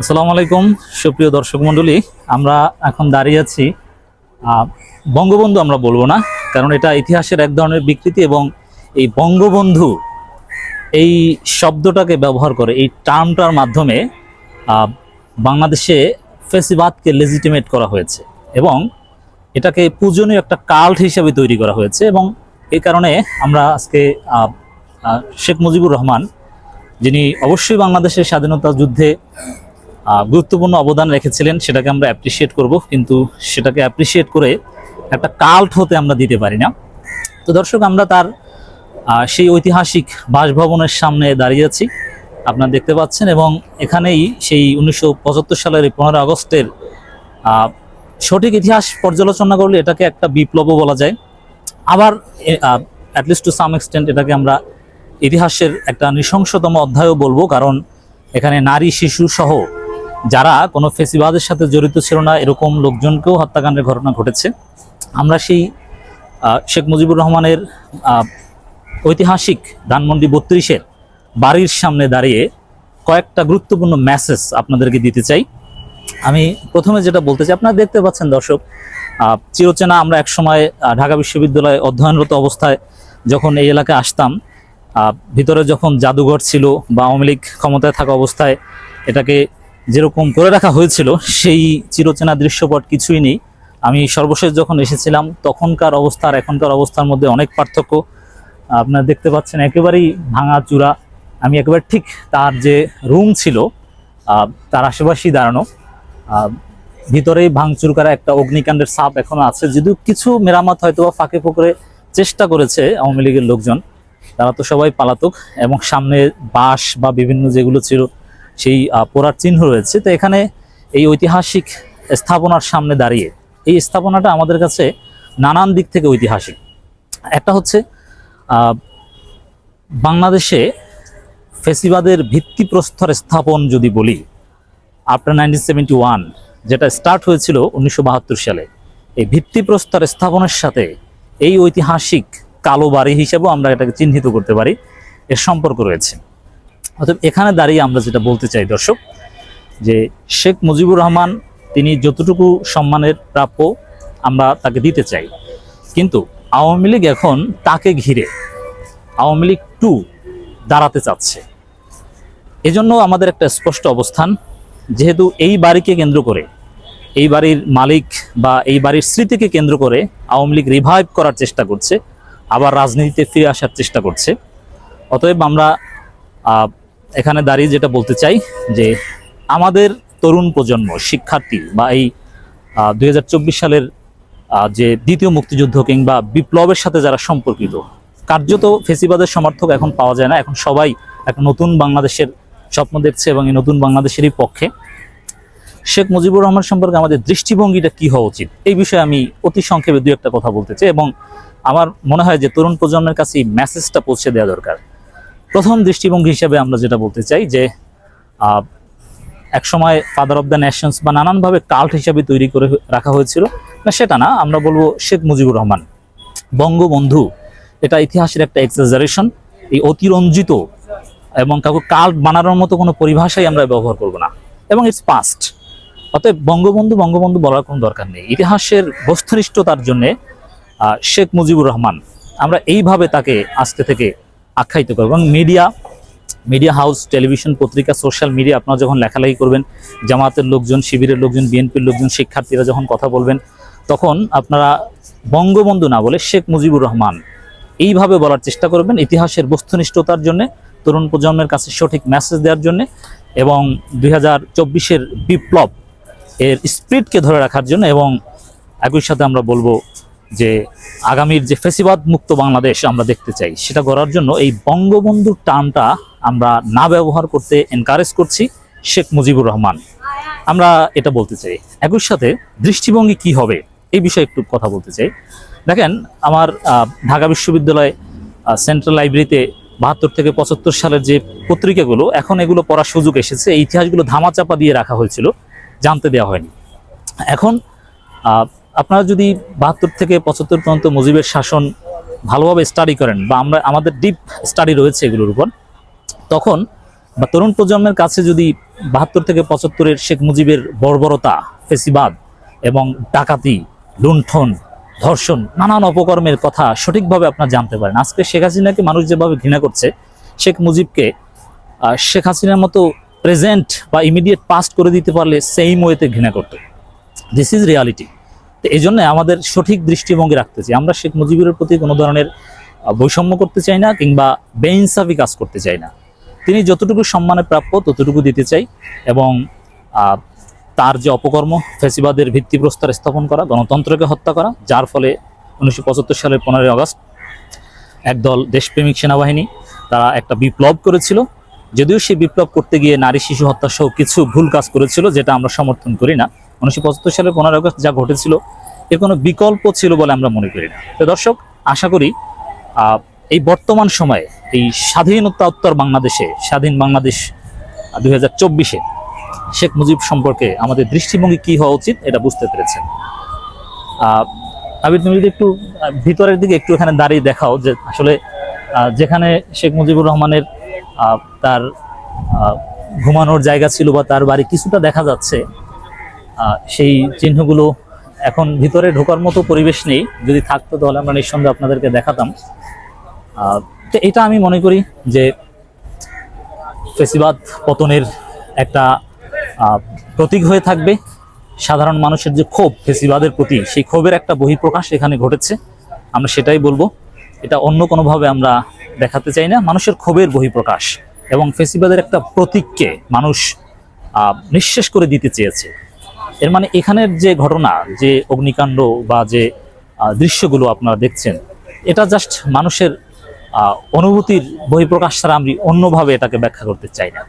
আসসালামু আলাইকুম, সুপ্রিয় দর্শক মণ্ডলী। আমরা এখন দাঁড়িয়ে আছি বঙ্গবন্ধু আমরা বলব না, কারণ এটা ইতিহাসের এক ধরনের বিকৃতি এবং এই বঙ্গবন্ধু এই শব্দটাকে ব্যবহার করে, এই টার্মটার মাধ্যমে বাংলাদেশে ফেসিবাদকে লেজিটিমেট করা হয়েছে এবং এটাকে পূজনীয় একটা কাল্ট হিসেবে তৈরি করা হয়েছে এবং এই কারণে আমরা আজকে শেখ মুজিবুর রহমান, যিনি অবশ্যই বাংলাদেশের স্বাধীনতা যুদ্ধে গুরুত্বপূর্ণ অবদান রেখেছিলেন, সেটাকে আমরা অ্যাপ্রিসিয়েট করব, কিন্তু সেটাকে অ্যাপ্রিসিয়েট করে একটা কাল্ট হতে আমরা দিতে পারি না। তো দর্শক, আমরা তার সেই ঐতিহাসিক বাসভবনের সামনে দাঁড়িয়ে আছি। আপনারা দেখতে পাচ্ছেন, এবং এখানেই সেই উনিশশো পঁচাত্তর সালের পনেরো আগস্টের সঠিক ইতিহাস পর্যালোচনা করলে এটাকে একটা বিপ্লবও বলা যায়। আবার অ্যাটলিস্ট টু সাম এক্সটেন্ট এটাকে আমরা ইতিহাসের একটা নৃশংসতম অধ্যায়ও বলব, কারণ এখানে নারী, শিশু সহ যারা কোনো ফেসিবাদের সাথে জড়িত ছিল না, এরকম লোকজনকেও হত্যাকাণ্ডের ঘটনা ঘটেছে। আমরা সেই শেখ মুজিবুর রহমানের ঐতিহাসিক ধানমন্ডি বত্রিশের বাড়ির সামনে দাঁড়িয়ে কয়েকটা গুরুত্বপূর্ণ মেসেজ আপনাদেরকে দিতে চাই। আমি প্রথমে যেটা বলতে চাই, আপনারা দেখতে পাচ্ছেন দর্শক চিরচেনা আমরা একসময় ঢাকা বিশ্ববিদ্যালয়ে অধ্যয়নরত অবস্থায় যখন এই এলাকায় আসতাম ভিতরে যখন জাদুঘর ছিল বা আওয়ামী লীগ ক্ষমতায় থাকা অবস্থায় এটাকে যেরকম করে রাখা হয়েছিল, সেই চিরচেনা দৃশ্যপট কিছুই নেই। আমি সর্বশেষ যখন এসেছিলাম, তখনকার অবস্থা আর এখনকার অবস্থার মধ্যে অনেক পার্থক্য। আপনারা দেখতে পাচ্ছেন একেবারেই ভাঙা চূড়া। আমি একেবারে ঠিক তার যে রুম ছিল তার আশেপাশেই দাঁড়ানো। ভিতরেই ভাঙচুর করা একটা অগ্নিকাণ্ডের সাপ এখনও আছে। যদিও কিছু মেরামত হয়তো বা ফাঁকে ফোকরে চেষ্টা করেছে আওয়ামী লীগের লোকজন। তারা তো সবাই পালাতক এবং সামনে বাঁশ বা বিভিন্ন যেগুলো ছিল সেই পোড়ার চিহ্ন রয়েছে। তো এখানে এই ঐতিহাসিক স্থাপনার সামনে দাঁড়িয়ে এই স্থাপনাটা আমাদের কাছে নানান দিক থেকে ঐতিহাসিক। একটা হচ্ছে বাংলাদেশে ফেসিবাদের ভিত্তিপ্রস্তর স্থাপন যদি বলি, আফটার নাইনটিন সেভেন্টি ওয়ান যেটা স্টার্ট হয়েছিল উনিশশো বাহাত্তর সালে, এই ভিত্তিপ্রস্তর স্থাপনের সাথে এই ঐতিহাসিক কালো বাড়ি হিসেবেও আমরা এটাকে চিহ্নিত করতে পারি। এর সম্পর্ক রয়েছে। অতএব এখানে দাঁড়িয়ে আমরা যেটা বলতে চাই, দর্শক, যে শেখ মুজিবুর রহমান, তিনি যতটুকু সম্মানের প্রাপ্য আমরা তাকে দিতে চাই। কিন্তু আওয়ামী লীগ এখন তাকে ঘিরে আওয়ামী লীগ টু দাঁড়াতে চাচ্ছে। এজন্য আমাদের একটা স্পষ্ট অবস্থান, যেহেতু এই বাড়িকে কেন্দ্র করে, এই বাড়ির মালিক বা এই বাড়ির স্মৃতিকে কেন্দ্র করে আওয়ামী লীগ রিভাইভ করার চেষ্টা করছে, আবার রাজনীতিতে ফিরে আসার চেষ্টা করছে। অতএব আমরা এখানে দাঁড়িয়ে যেটা বলতে চাই যে আমাদের তরুণ প্রজন্ম, শিক্ষার্থী বা এই দুই হাজার চব্বিশ সালের যে দ্বিতীয় মুক্তিযুদ্ধ কিংবা বিপ্লবের সাথে যারা সম্পর্কিত, কার্যত ফেসিবাদের সমর্থক এখন পাওয়া যায় না। এখন সবাই একটা নতুন বাংলাদেশের স্বপ্ন দেখছে এবং এই নতুন বাংলাদেশেরই পক্ষে। শেখ মুজিবুর রহমান সম্পর্কে আমাদের দৃষ্টিভঙ্গিটা কি হওয়া উচিত, এই বিষয়ে আমি অতি সংক্ষেপে দু একটা কথা বলতে চাই এবং আমার মনে হয় যে তরুণ প্রজন্মের কাছে এই মেসেজটা পৌঁছে দেওয়া দরকার। প্রথম দৃষ্টিভঙ্গি হিসাবে আমরা যেটা বলতে চাই যে একসময় ফাদার অফ দ্য নেশনস বা নানানভাবে কাল্ট হিসাবে তৈরি করে রাখা হয়েছিল। না, সেটা না, আমরা বলব শেখ মুজিবুর রহমান। বঙ্গবন্ধু, এটা ইতিহাসের একটা এক্সাজারেশন এই অতিরঞ্জিত এবং কাউকে কাল্ট বানানোর মতো কোনো পরিভাষাই আমরা ব্যবহার করব না। এবং ইটস পাস্ট অতএব বঙ্গবন্ধু বঙ্গবন্ধু বলার কোনো দরকার নেই। ইতিহাসের বস্তুনিষ্ঠতার জন্যে শেখ মুজিবুর রহমান, আমরা এইভাবে তাকে আজকে থেকে আখ্যায়িত করব। এবং মিডিয়া মিডিয়া হাউস টেলিভিশন পত্রিকা সোশ্যাল মিডিয়া আপনারা যখন লেখালেখি করবেন জামাতের লোকজন, শিবিরের লোকজন, বিএনপির লোকজন, শিক্ষার্থীরা যখন কথা বলবেন, তখন আপনারা বঙ্গবন্ধু না বলে শেখ মুজিবুর রহমান এইভাবে বলার চেষ্টা করবেন, ইতিহাসের বস্তুনিষ্ঠতার জন্য, তরুণ প্রজন্মের কাছে সঠিক মেসেজ দেওয়ার জন্য এবং দুই হাজার বিপ্লব এর স্পিরিটকে ধরে রাখার জন্য এবং একই সাথে আমরা বলব যে আগামীর যে ফেসিবাদ মুক্ত বাংলাদেশ আমরা দেখতে চাই, সেটা করার জন্য এই বঙ্গবন্ধুর টার্মটা আমরা না ব্যবহার করতে এনকারেজ করছি শেখ মুজিবুর রহমান। আমরা এটা বলতে চাই, একই সাথে দৃষ্টিভঙ্গি কি হবে এই বিষয়ে একটু কথা বলতে চাই। দেখেন, আমার ঢাকা বিশ্ববিদ্যালয় সেন্ট্রাল লাইব্রেরিতে বাহাত্তর থেকে পঁচাত্তর সালের যে পত্রিকাগুলো, এখন এগুলো পড়ার সুযোগ এসেছে। এই ইতিহাসগুলো ধামাচাপা দিয়ে রাখা হয়েছিল, জানতে দেওয়া হয়নি। এখন আপনারা যদি বাহাত্তর থেকে পঁচাত্তর পর্যন্ত মুজিবের শাসন ভালোভাবে স্টাডি করেন বা আমরা, আমাদের ডিপ স্টাডি রয়েছে এগুলোর উপর, তখন বা তরুণ প্রজন্মের কাছে যদি বাহাত্তর থেকে পঁচাত্তরের শেখ মুজিবের বর্বরতা, ফেসিবাদ এবং ডাকাতি, লুণ্ঠন, ধর্ষণ, নানান অপকর্মের কথা সঠিকভাবে আপনার জানতে পারেন। আজকে শেখ হাসিনাকে মানুষ যেভাবে ঘৃণা করছে, শেখ মুজিবকে শেখ হাসিনার মতো প্রেজেন্ট বা ইমিডিয়েট পাস্ট করে দিতে পারলে সেইম ওয়েতে ঘৃণা করতো। দিস ইজ রিয়ালিটি এই জন্য আমাদের সঠিক দৃষ্টিভঙ্গি রাখতে চাই আমরা শেখ মুজিবের প্রতি কোনো ধরনের বৈষম্য করতে চাই না কিংবা বেইনসাফি কাজ করতে চাই না। তিনি যতটুকু সম্মানে প্রাপ্য ততটুকু দিতে চাই এবং তার যে অপকর্ম ফেসিবাদের ভিত্তিপ্রস্তর স্থাপন করা, গণতন্ত্রকে হত্যা করা, যার ফলে উনিশশো পঁচাত্তর সালের পনেরোই আগস্ট একদল দেশপ্রেমিক সেনাবাহিনী, তারা একটা বিপ্লব করেছিল। যদিও সেই বিপ্লব করতে গিয়ে নারী শিশু হত্যা সহ কিছু ভুল কাজ করেছিল, যেটা আমরা সমর্থন করি না। উনিশশো পঁচাত্তর সালের পনেরো আগস্ট যা ঘটেছিল, এর কোনো বিকল্প ছিল বলে আমরা মনে করি না। তো দর্শক, আশা করি এই বর্তমান সময়ে এই স্বাধীনোত্তর বাংলাদেশে, স্বাধীন বাংলাদেশ দুই হাজার চব্বিশে শেখ মুজিব সম্পর্কে আমাদের দৃষ্টিভঙ্গি কি হওয়া উচিত এটা বুঝতে পেরেছেন। আবির তুমি যদি একটু ভিতরের দিকে একটু এখানে দাঁড়িয়ে দেখাও যে আসলে যেখানে শেখ মুজিবুর রহমানের তার ঘুমানোর জায়গা ছিল বা তার বাড়ি কিছুটা দেখা যাচ্ছে সেই চিহ্নগুলো এখন ভিতরে ঢোকার মতো পরিবেশ নেই। যদি থাকতো তাহলে আমরা নিঃসন্দেহে আপনাদেরকে দেখাতাম। তো এটা আমি মনে করি যে ফেসিবাদ পতনের একটা প্রতীক হয়ে থাকবে। সাধারণ মানুষের যে ক্ষোভ, ফেসিবাদের প্রতি, সেই ক্ষোভের একটা বহিঃপ্রকাশ এখানে ঘটেছে। আমরা সেটাই বলব। এটা অন্য কোনোভাবে আমরা দেখাতে চাই না। মানুষের ক্ষোভের বহিঃপ্রকাশ এবং ফেসিবাদের একটা প্রতীককে মানুষ নিঃশেষ করে দিতে চেয়েছে। এর মানে এখানের যে ঘটনা, যে অগ্নিকাণ্ড বা যে দৃশ্যগুলো আপনারা দেখছেন, এটা জাস্ট মানুষের অনুভূতির বহিঃপ্রকাশ ছাড়া আমি অন্যভাবে এটাকে ব্যাখ্যা করতে চাই না।